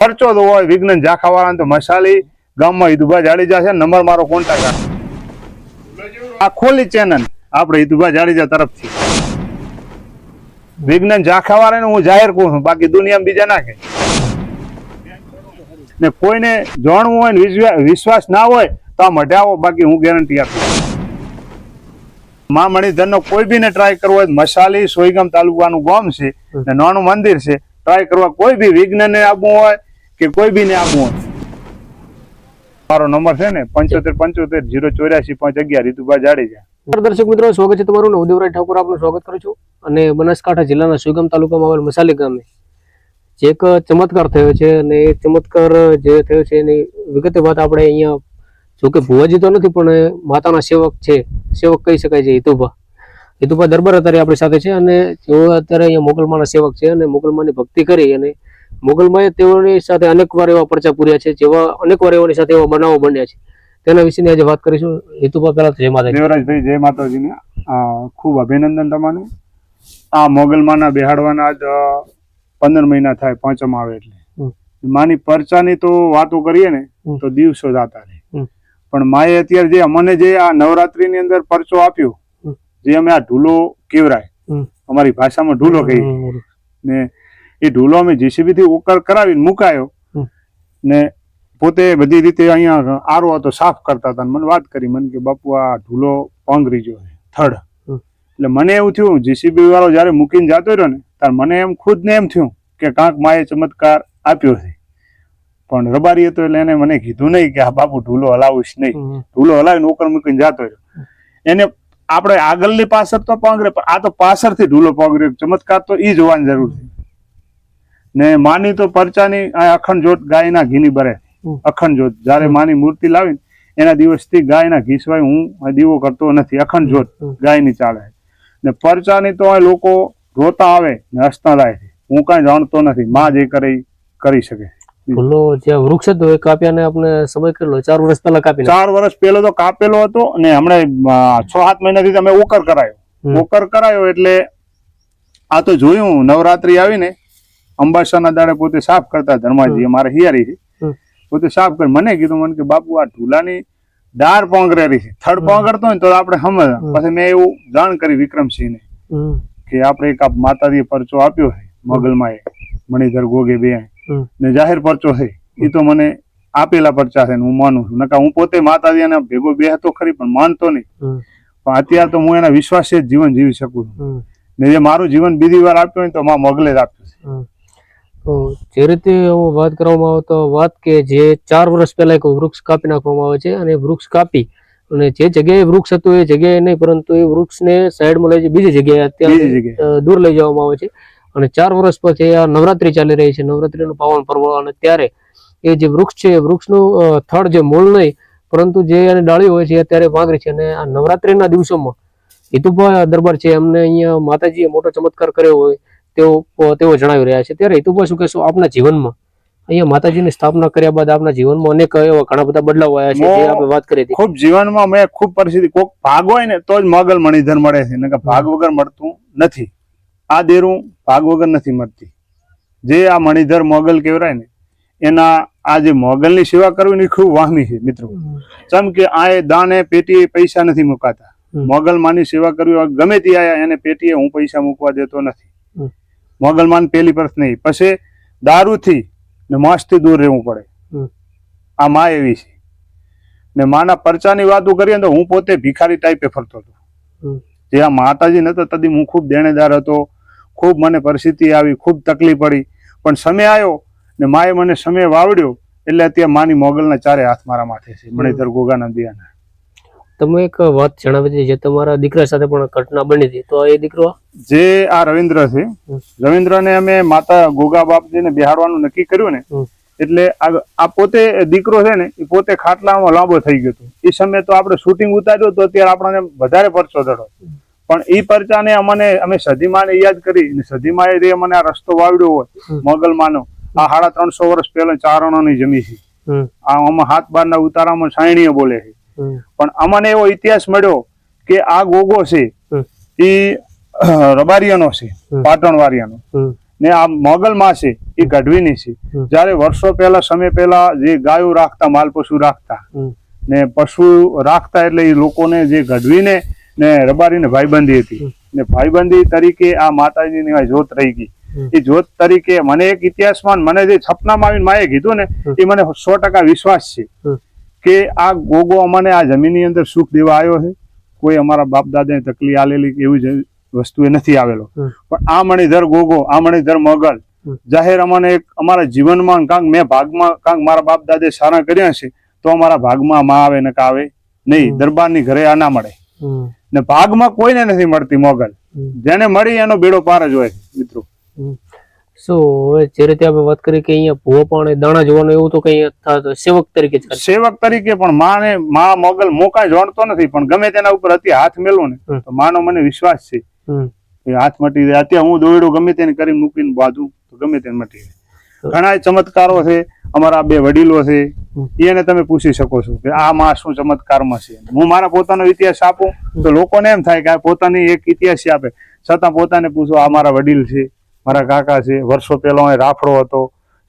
પરચો તો હોય, વિઘ્ન ઝાખાવાળા તો મસાલી, ગામમાં હિતુભા જાડેજા છે નંબર મારો કોન્ટેક્ટ આ. ખોલી ચેનલ આપણે હિતુભા જાડેજા તરફથી. વિજ્ઞાન ઝાખાવાળાને હું જાહેર કહું છું, બાકી દુનિયામાં બીજા નાખે ને કોઈને જાણવું હોય ને વિશ્વાસ ના હોય, તો આ મઢાવો બાકી હું ગેરંટી આપું મા મણિધરનો કોઈ બી ને ટ્રાય કરવો હોય, મસાલી, સોઈગામ તાલુકાનું ગામ છે નાનું મંદિર છે ટ્રાય કરવા કોઈ બી વિઘ્નને આપવું હોય કે કોઈ બી ને આપવું મારો નંબર છે ને, પંચોતેર પંચોતેર જીરો ચોર્યાસી પાંચ અગિયાર રીતુભા જાડેજા. દર્શક મિત્રો, સ્વાગત છે તમારું ઉદયવરાજ ઠાકોર. આપનું સ્વાગત કરું છું. અને બનાસકાંઠા જિલ્લાના સુગમ તાલુકામાં આવેલ મસાલી ગામે. જે એક ચમત્કાર થયો છે અને એ ચમત્કાર જે થયો છે એની વિગતે વાત આપણે અહીંયા જો કે ભુવાજી તો નથી, પણ માતાના સેવક છે. સેવક કહી શકાય છે, હિતુભા. હિતુભા દરબાર અત્યારે આપણી સાથે છે અને તેઓ અત્યારે અહીંયા મોગલમાના સેવક છે અને મોગલમાની ભક્તિ કરી અને મોગલમાએ તેઓની સાથે અનેકવાર એવા પરચા પૂર્યા છે જેવા અનેકવાર એઓની સાથે એવા બનાવો બન્યા છે. તેના વિશેની આજે વાત કરીશું. હેતુભા પહેલા જય માતાજી. દેવરાજભાઈ જય માતાજીને ખૂબ અભિનંદન તમારું. આ મોગલમાના બેહાડવાના આજ પંદર મહિના થાય પાંચમ આવે એટલે. માની પરચાની તો વાતો કરીએ ને તો દિવસો જાતા રહે. પણ માએ અત્યારે જે અમને જે આ નવરાત્રીની અંદર પરચો આપ્યો જે અમે આ ઢૂલો કેવરાય અમારી ભાષામાં ઢૂલો કહીએ. ને એ ઢૂલો અમે જીસીબી થી ઉકળ કરાવીને મુકાયો. ને પોતે બધી રીતે અહીંયા આરો હતો સાફ કરતા હતા. મને વાત કરી મને કે બાપુ આ ઢૂલો પાંગરી જો થડ. એટલે મને એવું થયું જીસીબી વાળો જયારે મૂકીને જતો રહ્યો ને ત્યારે મને એમ ખુદ ને એમ થયું કે કાંક માએ ચમત્કાર આપ્યો છે. પણ રબારી હતો એટલે એને મને કીધું નહીં કે આ બાપુ ઢૂલો હલાવીશ નહીં. ઢૂલો હલાવીને ઓકર મૂકીને જતો રહ્યો. એને આપણે આગળની પાછળ તો પાંગરે પણ આ તો પાછળથી ઢૂલો પાંગરે ચમત્કાર તો એ જોવાની જરૂર છે. ને માની તો પરચાની અખંડ જોત ગાયના ઘીની બરે. હમ. અખંડ જોત જ્યારે માની મૂર્તિ લાવી એના દિવસથી ગાયના ઘી સિવાય હું દીવો કરતો નથી. અખંડ જોત ગાય ગાયની ચાલે. ને પરચાની તો લોકો રોતા આવે ને હસતા લાય હું કાંઈ જાણતો નથી. માં જે કરે કરી શકે. ફૂલો જે વૃક્ષ હતો એ કાપ્યાને આપણે સમય કેટલો? ચાર વર્ષ પહેલા કાપી ચાર વર્ષ પહેલો તો કાપેલો હતો અને હમણાં છ સાત મહિનાથી અમે ઓકર કરાયો. ઓકર કરાયો એટલે આ તો જોયું. નવરાત્રી આવીને અંબાસાના દાડે પોતે સાફ કરતા ધર્માજી અમારે હિયારી છે. પોતે સાફ કરી મને કીધું મને કે બાપુ આ ઢુલાની દાર પોંગરેરી છે. થડ પોંગરતો હોય તો આપણે સમજ પછી મેં એવું જાણ કરી વિક્રમસિંહને. કે આપણે એક આ માતાજીએ પરચો આપ્યો છે મગલમાં મણિધર ગોગે બે ને જાહેર પરચો છે. એ તો મને આપેલા પરચા છે હું માનું છું. નકા હું પોતે માતાજી ભેગો બે હતો ખરી પણ માનતો નહીં. પણ અત્યારે તો હું એના વિશ્વાસે જ જીવન જીવી શકું છું. ને જે મારું જીવન બીજી વાર આપ્યું હોય તો મા મગલે જ આપ્યું છે. તો જે રીતે વાત કરવામાં આવે તો વાત કે જે ચાર વર્ષ પહેલા એક વૃક્ષ કાપી નાખવામાં આવે છે અને વૃક્ષ કાપી અને જે જગ્યાએ વૃક્ષ હતું એ જગ્યાએ નહીં પરંતુ એ વૃક્ષને સાઈડમાં લઈ બીજી જગ્યાએ અત્યારે દૂર લઈ જવામાં આવે છે. અને ચાર વર્ષ પછી આ નવરાત્રી ચાલી રહી છે. નવરાત્રીનું પાવન પર્વ અને ત્યારે એ જે વૃક્ષ છે એ વૃક્ષનું થડ જે મૂળ નહીં પરંતુ જે એની ડાળી હોય છે અત્યારે ભાંગરી છે. અને આ નવરાત્રીના દિવસોમાં હિતુભા દરબાર છે એમને અહીંયા માતાજીએ મોટો ચમત્કાર કર્યો હોય. તેઓ તેઓ જણાવી રહ્યા છે. ત્યારે હેતુભાઈ શું કહેશો આપના જીવનમાં અહીંયા માતાજીની સ્થાપના કર્યા બાદ આપના જીવનમાં અનેક એવા ઘણા બધા બદલાવ આવ્યા છે જે આપણે વાત કરી હતી. ખૂબ જીવનમાં મેં ખૂબ પરિસ્થિતિ કોક ભાગ હોય ને તો જ મગલ મણિધર મળે છે. નકર ભાગ વગર મળતું નથી. આ દેરું ભાગ વગર નથી મળતી. જે આ મણિધર મોગલ કહેવાય ને એના આ જે મોગલની સેવા કરવી એ ખૂબ વાહમી છે મિત્રો. ચમ કે આ એ દાને પેટીએ પૈસા નથી મુકાતા. મોગલ માની સેવા કરવી ગમે તે આયા એને પેટીએ હું પૈસા મૂકવા દેતો નથી. હમ. મોગલ માન પેલી પ્રશ્ન નહીં. પછી દારૂથી ને માસથી દૂર રહેવું પડે. આ માં એવી છે. ને માના પરચાની વાતો કરીએ તો હું પોતે ભિખારી ટાઈપે ફરતો હતો. જે આ માતાજી નતો તદી હું ખૂબ દેણેદાર હતો. ખૂબ મને પરિસ્થિતિ આવી ખૂબ તકલીફ પડી. પણ સમય આવ્યો ને માએ મને સમય વાવડ્યો એટલે અત્યારે માની મોગલના ચારે હાથ મારા માથે છે. મણિધર ગોગાના દિયાના. તમે એક વાત જણાવી હતી જે તમારા દીકરા સાથે પણ ઘટના બની હતી તો એ દીકરો જે આ રવિન્દ્ર છે. રવિન્દ્રને અમે માતા ગોગા બાપજીને બેહાડવાનું નક્કી કર્યું ને એટલે આ પોતે દીકરો છે ને એ પોતે ખાટલામાં લાંબો થઈ ગયો હતો. એ સમયે તો આપણે શૂટિંગ ઉતાર્યું તો અત્યારે આપણને વધારે પરચો ચડો પણ એ પરચાને અમને અમે સધીમાને યાદ કરી સધીમાએ જે મને આ રસ્તો વાવડ્યો હોય. મોગલમાનો આ સાડા ત્રણસો વર્ષ પહેલા ચારણોની જમી છે. આ આમાં હાથ બારના ઉતારામાં સાયણીઓ બોલે છે. પણ અમને એવો ઇતિહાસ મળ્યો કે આ ગોગો છે એ રબારીયાનો છે પાટણ વારિયાનો ને આ મોગલમાં છે એ ગઢવીની છે. જ્યારે વર્ષો પહેલા સમય પહેલા જે ગાયો રાખતા માલ પશુ રાખતા ને પશુ રાખતા એટલે એ લોકોને જે ગઢવીને ને રબારીને ભાઈબંધી હતી. ને ભાઈબંધી તરીકે આ માતાજીની જોત રહી ગઈ. એ જોત તરીકે મને એક ઇતિહાસમાં મને જે સપનામાં આવીને માએ કીધું ને એ મને સો ટકા વિશ્વાસ છે. કે આ ગોગો અમને આ જમીનની અંદર સુખ દેવા આવ્યો છે. કોઈ અમારા બાપ દાદાને તકલીફ આલેલી એવી જ વસ્તુ એ નથી આવેલો. પણ આ મણિધર ગોગો આ મણિધર મોગલ જાહેર અમને એક અમારા જીવનમાં કાંક મેં ભાગમાં કાંક મારા બાપ દાદે સારા કર્યા છે તો અમારા ભાગમાં માં આવે ને આવે નહીં. દરબારની ઘરે આ ના મળે. ને ભાગમાં કોઈને નથી મળતી મોગલ. જેને મળી એનો બેડો પાર જ હોય મિત્રો. શું હવે જે રીતે આપણે વાત કરી કે અહીંયા ભૂવો પણ દાણા જોવાનું એવું તો કઈ થતો સેવક તરીકે જ સેવક તરીકે પણ માને મા મોગલ મોકા જાણતો નથી પણ ગમે તેના ઉપર અતિ હાથ મેલો ને તો માનો મને વિશ્વાસ છે. હાથ મટી જાય. અત્યારે હું દોયડું ગમે તેને કરી મૂકીને બાંધું તો ગમે તેને મટી જાય. ઘણા ચમત્કારો છે. અમારા બે વડીલો છે. એને તમે પૂછી શકો છો કે આ માં શું ચમત્કારમાં છે. હું મારા પોતાનો ઇતિહાસ આપું તો લોકોને એમ થાય કે આ પોતાની એક ઇતિહાસ આપે. છતાં પોતાને પૂછો આ મારા વડીલ છે. મારા કાકા છે વર્ષો પહેલો અહીં રાફડો હતો.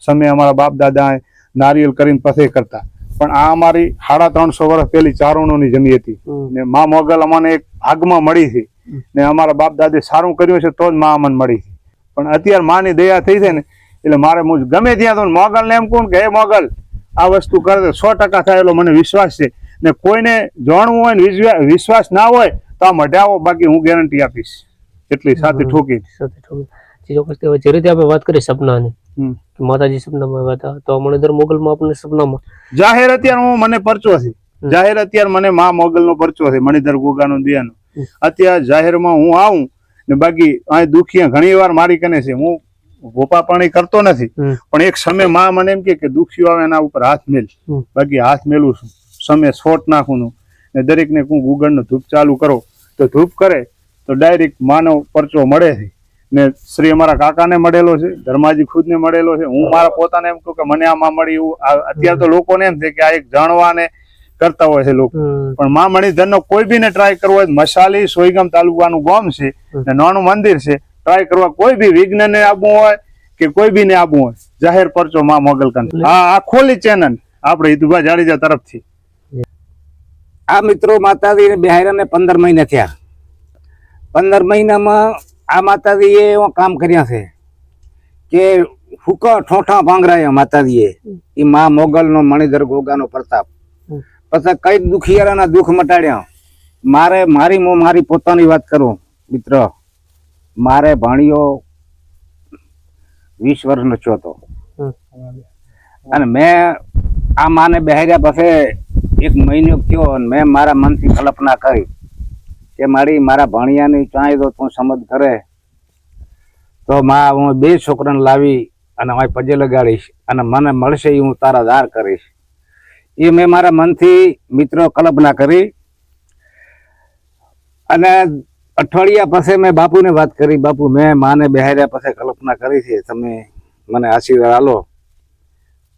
સમય અમારા બાપ દાદા નારિયેલ કરીને પથે કરતા. પણ આ અમારી સાડા ત્રણસો વર્ષ પહેલી ચારણોની જમી હતી. ને મા મોગલ અમને એક ભાગમાં મળી હતી ને અમારા બાપ દાદે સારું કર્યું છે તો જ મા અમને મળી હતી પણ અત્યારે માની દયા થઈ છે ને એટલે મારે હું ગમે ત્યાં તો મોગલ ને એમ કહું કે હે મોગલ આ વસ્તુ કરે તો સો ટકા થાય એટલો મને વિશ્વાસ છે. ને કોઈને જાણવું હોય ને વિશ્વાસ ના હોય તો આ મઢાવો બાકી હું ગેરંટી આપીશ. એટલી સાથે. ઠોકી. સાથે ઠોકી. જે ચોક્કસ કહેવાય જે રીતે આપણે વાત કરી સપનાની માતાજી સપનામાં આવ્યા હતા. તો મણિધર મોગલમાં આપણને સપનામાં. જાહેર અત્યારે હું મને પરચો છે. જાહેર અત્યારે મને મા મોગલ નો પરચો છે મણિધર ગોગાનો દિયાનો. અત્યારે જાહેરમાં હું આવું ને બાકી અહીં દુખિયા ઘણી વાર મારી કને છે. હું ગોપા પાણી કરતો નથી પણ એક સમયમાં મને એમ કે દુખ્યું દુખિયો આવે એના ઉપર હાથ મેલ. બાકી હાથ મેલું છું. સમય છોટ નાખું છું. ને દરેકને હું ગુગળનો ધૂપ ચાલુ કરો. તો ધૂપ કરે તો ડાયરેક્ટ માનવ પરચો મળે છે. ને શ્રી અમારા કાકાને મળેલો છે ધર્માજી ખુદને મળેલો છે. હું મારા પોતાને એમ કહું કે મને આમાં મળી એવું અત્યારે તો લોકોને એમ છે કે આ એક જાણવાને કરતા હોય છે લોકો. પણ મા મણિધરનો કોઈ બી ને ટ્રાય કરવો હોય મસાલી સોયગામ તાલુકાનું ગામ છે ને નાનું મંદિર છે ટ્રાય કરવા કોઈ બી વિઘ્ન ને આવવું હોય કે કોઈ બી ને આવવું હોય જાહેર પરચો મા મોગલ હા આ ખોલી ચેનલ આપણે હિતુભા જાડેજા તરફથી. આ મિત્રો માતાજી બિહારીને પંદર મહિના થયા. પંદર મહિનામાં આ માતાજીએ એવા કામ કર્યા છે કે ફૂકા ઠોઠા ભાંગરાયા માતાજીએ એ મા મોગલનો, મણિધર ગોગાનો પ્રતાપ. પછી કઈ દુખિયારાના દુઃખ મટાડ્યા મારે, મારી હું મારી પોતાની વાત કરું, મિત્ર મારે ભાણિયો વીસ વર્ષનો હતો હમ. અને મેં આ માને બહેર્યા પછી એક મહિનો થયો અને મેં મારા મનથી કલ્પના કરી કે મારી, મારા ભણિયાની ચાંય તો તું સમજ કરે. તો માં, હું બે છોકરાને લાવી અને હું પજે લગાડીશ અને મને મળશે એ હું તારા દાર કરીશ. એ મેં મારા મનથી મિત્રો કલ્પના કરી. અને અઠવાડિયા પછી મેં બાપુને વાત કરી. બાપુ, મેં માને બેહાર્યા પછી કલ્પના કરી છે, તમે મને આશીર્વાદ આલો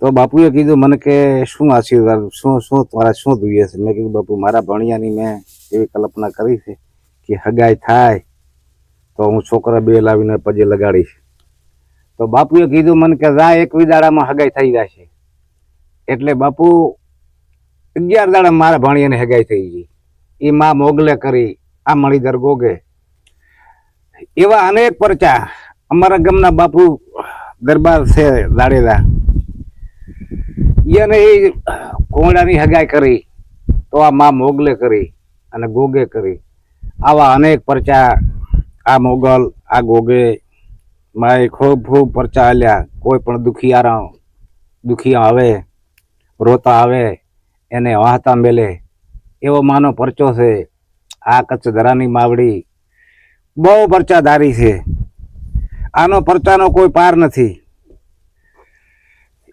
તો બાપુએ કીધું, મને કે શું આશીર્વાદ, શું શું તમારા શું જોઈએ છે? મેં કીધું, બાપુ, મારા ભણિયાની મેં એવી કલ્પના કરી છે કે હગાઈ થાય તો હું છોકરા બે લાવીને પજે લગાડીશ. તો બાપુએ કીધું, મને કે જા, એક દાડામાં હગાઈ થઈ જશે. એટલે બાપુ અગિયાર દાડા મારા ભાણીયાને હગાઈ થઈ ગઈ. એ માં મોગલે કરી, આ મણીધર ગોગે. એવા અનેક પરચા અમારા ગામના બાપુ દરબાર છે દાડેલા. એને એ કોંડાની હગાઈ કરી, તો આ માં મોગલે કરી. અને ગોગે કરી. આવા અનેક પરચા આ મોગલ, આ ગોગે માએ ખૂબ ખૂબ પરચા આલ્યા. કોઈ પણ દુખિયારા, દુખિયા આવે, રોતા આવે, એને વાહતા મેલે. એવો માનો પરચો છે. આ કચ્છ ધરાની માવડી બહુ પરચાધારી છે. આનો પરચાનો કોઈ પાર નથી.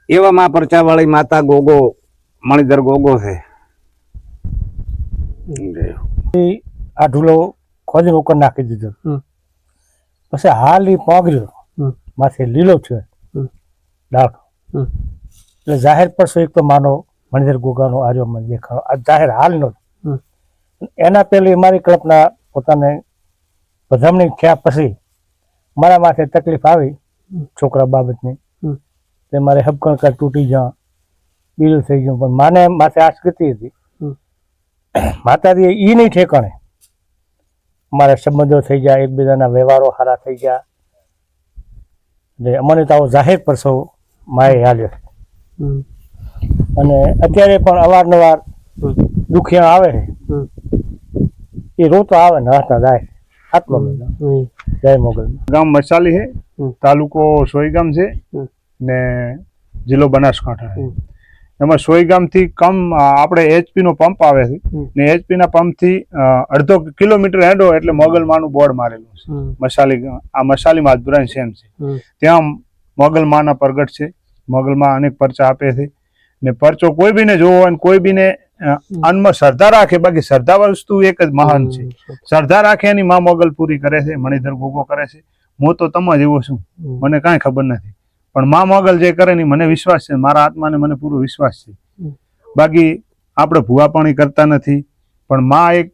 એવા મા પરચાવાળી માતા ગોગો, મણિધર ગોગો છે. આ ઢૂલો ખોદી ઉપર નાખી દીધો પછી હાલ એ પોગર્યો માથે લીલો છે હમ. ડાળો એટલે જાહેર પરસો એક તો માનો મણિધર ગોગાનો આર્યો મને દેખાડો આ જાહેર હાલનો હમ. એના પહેલી મારી કલ્પના પોતાને વધામણી થયા પછી મારા માથે તકલીફ આવી છોકરા બાબતની તે મારે હબકણ કાંઈ તૂટી જા બીજું થઈ ગયું પણ માને માથે આશ ગતિ હતી માતાજી એ નહીં ઠેકાણે. મારા સંબંધો થઈ જાય એકબીજાના વ્યવહારો સારા થઈ ગયા. એટલે અમને તો આવો જાહેર પરસો માએ હાલ્યો. અને અત્યારે પણ અવારનવાર. દુખિયા આવે છે. એ રોતો આવે ને હાથના જાય. આટલો જય મોગલ. ગામ મસાલી છે. તાલુકો સોઈગામ છે. ને જિલ્લો બનાસકાંઠા. એમાં સોયથી કમ આપણે એચપી નો પંપ આવે છે. ને એચપી ના પંપથી અ, અડધો કિલોમીટર હેડો એટલે મોગલમાનું બોર્ડ મારેલું છે. મસાલી આ મસાલી માધપુરા સેમ છે. ત્યાં મોગલમાના પ્રગટ છે. મોગલમાં અનેક પરચા આપે છે. ને પરચો કોઈ બીને જોવો હોય કોઈ બીને અન્નમાં શ્રદ્ધા રાખે બાકી શ્રદ્ધા વસ્તુ એક જ મહાન છે. શ્રદ્ધા રાખે એની માં મોગલ પૂરી કરે છે મણિધર ગોગો કરે છે. હું તો તમ જ એવો છું. મને કાંઈ ખબર નથી. પણ મા મોગલ જે કરે ને મને વિશ્વાસ છે મારા આત્માને મને પૂરો વિશ્વાસ છે. બાકી આપણે ભૂવાપણી કરતા નથી પણ મા એક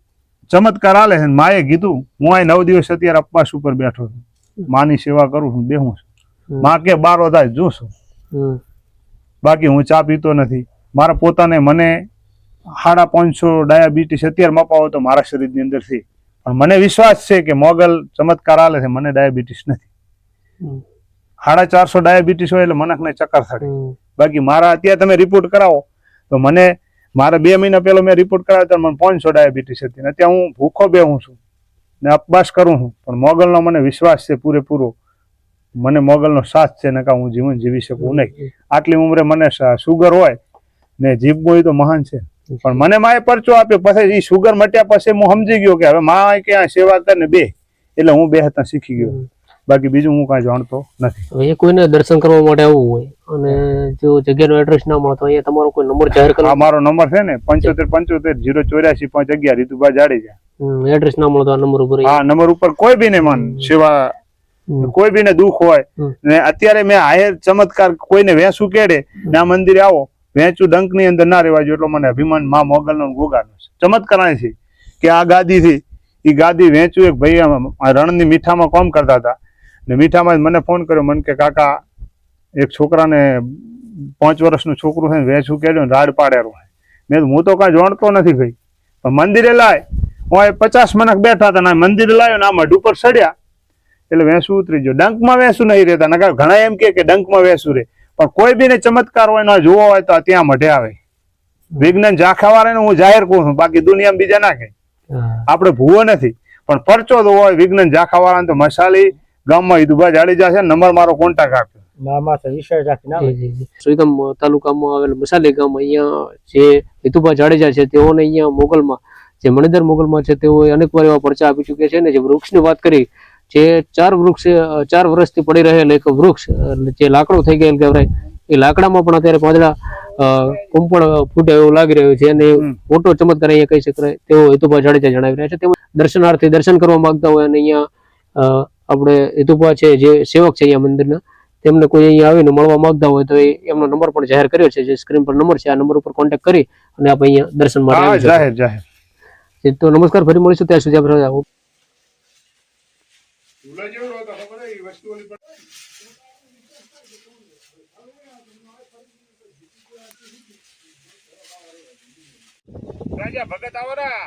ચમત્કાર આલે છે માએ કીધું હું અહીં નવ દિવસ અત્યારે અપવાસ ઉપર બેઠો છું. માની સેવા કરું છું બેહું છું. માં કે બારો થાય જોશું. છું બાકી હું ચા પીતો નથી. મારા પોતાને મને સાડા પાંચસો ડાયાબિટીસ અત્યારે મપાવો તો મારા શરીરની અંદરથી પણ મને વિશ્વાસ છે કે મોગલ ચમત્કાર આલે છે મને ડાયાબિટીસ નથી. સાડા ચારસો ડાયાબિટીસ હોય એટલે મનકને ચક્કર થાય બાકી મારા અત્યારે તમે રિપોર્ટ કરાવો તો મને મારા બે મહિના પહેલો મેં રિપોર્ટ કરાવ્યો ત્યારે મને પાંચસો ડાયાબિટીસ હતી. ને અત્યારે હું ભૂખો બેહું છું. ને અપવાસ કરું છું. પણ મોગલનો મને વિશ્વાસ છે પૂરેપૂરો. મને મોગલનો સાથ છે નકા હું જીવન જીવી શકું નહીં. આટલી ઉંમરે મને સુગર હોય ને જીભ હોય તો મહાન છે. પણ મને માએ પરચો આપ્યો. પછી એ સુગર મટ્યા પછી હું સમજી ગયો કે હવે માં ક્યાં સેવા સેવા કરીને બે એટલે હું બે હતા શીખી ગયો. બાકી બીજું હું કાંઈ જાણતો નથી. એ કોઈને દર્શન કરવા માટે આવવું હોય અને જો જગ્યાનો એડ્રેસ ના મળતો અહીંયા તમારો કોઈ નંબર જાહેર કરો મારો નંબર છે ને પંચોતેર પંચોતેર જીરો ચોર્યાસી પાંચ અગિયાર રીતુભા જાડેજા. એડ્રેસ ના મળતો આ નંબર ઉપર. આ નંબર ઉપર કોઈ બી ને મન સેવા કોઈ બી ને દુઃખ હોય. ને અત્યારે મેં હાયર ચમત્કાર કોઈને વેસું કેડે ને આ મંદિરે આવો વેચું ડંકની અંદર ના રહેવા એટલો મને અભિમાનમાં મોગલ નો ગોગાનો ચમત્કાર છે કે આ ગાદી થી એ ગાદી વેચું એક ભાઈ રણની મીઠામાં કોમ કરતા હતા. ને મીઠામાં જ મને ફોન કર્યો મને કે કાકા એક છોકરાને પાંચ વર્ષનું છોકરું છે ને વેચું ને રાડ પાડેલું મેં હું તો કાંઈ જાણતો નથી ભાઈ પણ મંદિરે લાય. હું પચાસ મનક બેઠા હતા ને મંદિરે લાવ્યો ને આમાં ઉપર ચડ્યા. એટલે વેસું ઉતરી ગયો. ડંકમાં વેસું નહીં રહેતા. નકા ઘણા એમ કે ડંકમાં વેસું રહે. પણ કોઈ બી ને ચમત્કાર હોય ના જોવો હોય તો ત્યાં મઢે આવે. વિજ્ઞાન ઝાંખાવાળાને હું જાહેર કહું છું બાકી દુનિયામાં બીજા ના કહે. આપણે ભૂવો નથી. પણ પરચો તો હોય વિજ્ઞાન ઝાંખાવાળાને તો મસાલી ગામમાં ઈદુભા જાડેજા છે નંબર મારો કોન્ટેક્ટ આપ્યો. સુઈગામ તાલુકામાં આવેલ મસાલી ગામ અહીંયા જે હિતુભા જાડેજા છે તેઓને અહીંયા મોગલમાં જે મણિધર મોગલમાં છે તેઓએ અનેક વાર એવા પરચા આપી ચૂક્યા છે ને જે વૃક્ષની વાત કરી જે ચાર વૃક્ષ ચાર વર્ષથી પડી રહેલ એક વૃક્ષ જે લાકડું થઈ ગયેલ કહેવાય એ લાકડામાં પણ અત્યારે પાંદડા કુંપણ કુંપળ ફૂટે એવું લાગી રહ્યું છે અને મોટો ચમત્કાર અહીંયા કહી શકાય તેઓ હિતુભા જાડેજા જણાવી રહ્યા છે. તેમજ દર્શનાર્થી દર્શન કરવા માંગતા હોય અને અહીંયા અ, આપણે હિતુભા છે જે સેવક છે અહીંયા મંદિરના તેમને કોઈ અહીંયા આવીને મળવા માંગતા હોય તો એ એમનો નંબર પણ જાહેર કર્યો છે જે સ્ક્રીન પર નંબર છે આ નંબર ઉપર કોન્ટેક્ટ કરી અને આપણે અહીંયા દર્શન માટે આવી. જાહેર જાહેર. તો નમસ્કાર ફરી મળીશું ત્યાં સુધી આપણે રાજા ભગત આવરા